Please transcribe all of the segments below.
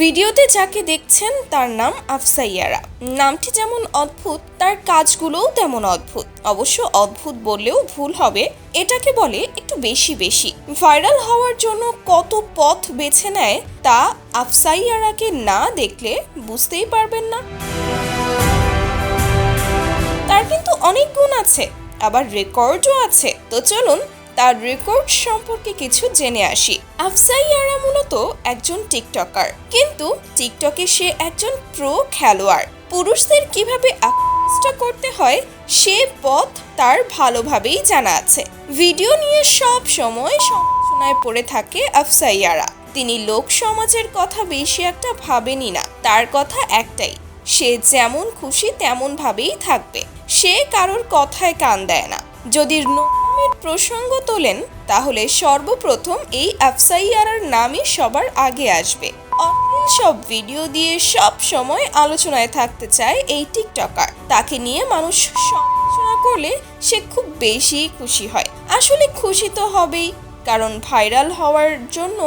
ভিডিওতে যাকে দেখছেন তার নাম আফসাইয়ারা। নামটি যেমন অদ্ভুত, তার কাজগুলোও তেমন অদ্ভুত। অবশ্য অদ্ভুত বললেও ভুল হবে, এটাকে বলে একটু বেশি বেশি। ভাইরাল হওয়ার জন্য কত পথ বেছে নেয়, তা আফসাইয়ারাকে না দেখলে বুঝতেই পারবেন না। তার কিন্তু অনেক গুণ আছে, আবার রেকর্ডও আছে। তো চলুন তার রেকর্ড সম্পর্কে কিছু জেনে আসি। আফসাইয়ারা মূলত একজন টিকটকার। কিন্তু টিকটকে সে একজন প্রো খেলোয়াড়। পুরুষদের কীভাবে আকৃষ্ট করতে হয়, সে পথ তার ভালোভাবেই জানা আছে। ভিডিও নিয়ে সব সময় সমালোচনায় পড়ে থাকে আফসাইয়ারা তিনি লোক সমাজের কথা বেশি একটা ভাবেনি না। তার কথা একটাই, সে যেমন খুশি তেমন ভাবেই থাকবে। সে কারোর কথায় কান দেয় না। যদি নোংরামের প্রসঙ্গ তোলেন, তাহলে সর্বপ্রথম এই আফসাইয়ারার নামই সবার আগে আসবে। অশ্লীল সব ভিডিও দিয়ে সব সময় আলোচনায় থাকতে চায় এই টিকটকার। তাকে নিয়ে মানুষ সমালোচনা করলে সে খুব বেশি খুশি হয়। আসলে খুশি তো হবেই, কারণ ভাইরাল হওয়ার জন্য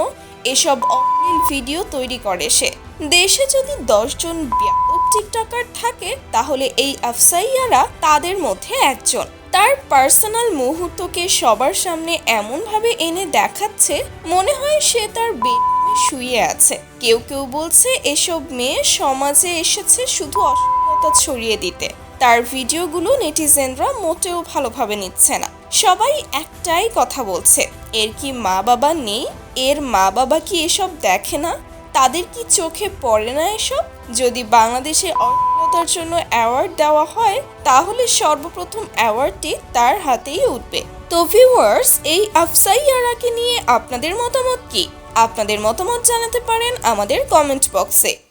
এসব অশ্লীল ভিডিও তৈরি করে সে। দেশে যদি দশজন ব্যাপক টিকটকার থাকে, তাহলে এই আফসাইয়ারা তাদের মধ্যে একজন। তার পার্সোনাল মুহূর্তকে সবার সামনে এমনভাবে এনে দেখাচ্ছে মনে হয় সে তার বেডরুমে শুয়ে আছে। কেউ কেউ বলছে, এসব মেয়ে সমাজে এসেছে শুধু অশ্লীলতা ছড়িয়ে দিতে। তার ভিডিওগুলো নেটিজেনরা মোটেও ভালোভাবে নিচ্ছে না। সবাই একটাই কথা বলছে, এর কি মা বাবা নেই? এর মা বাবা কি এসব দেখে না? তাদের কি চোখে পড়ে না এসব? যদি বাংলাদেশে অসফলতার জন্য অ্যাওয়ার্ড দেওয়া হয়, তাহলে সর্বপ্রথম অ্যাওয়ার্ডটি তার হাতেই উঠবে। তো ভিউয়ার্স এই আফসাইয়ারাকে নিয়ে আপনাদের মতামত কি? আপনাদের মতামত জানাতে পারেন আমাদের কমেন্ট বক্সে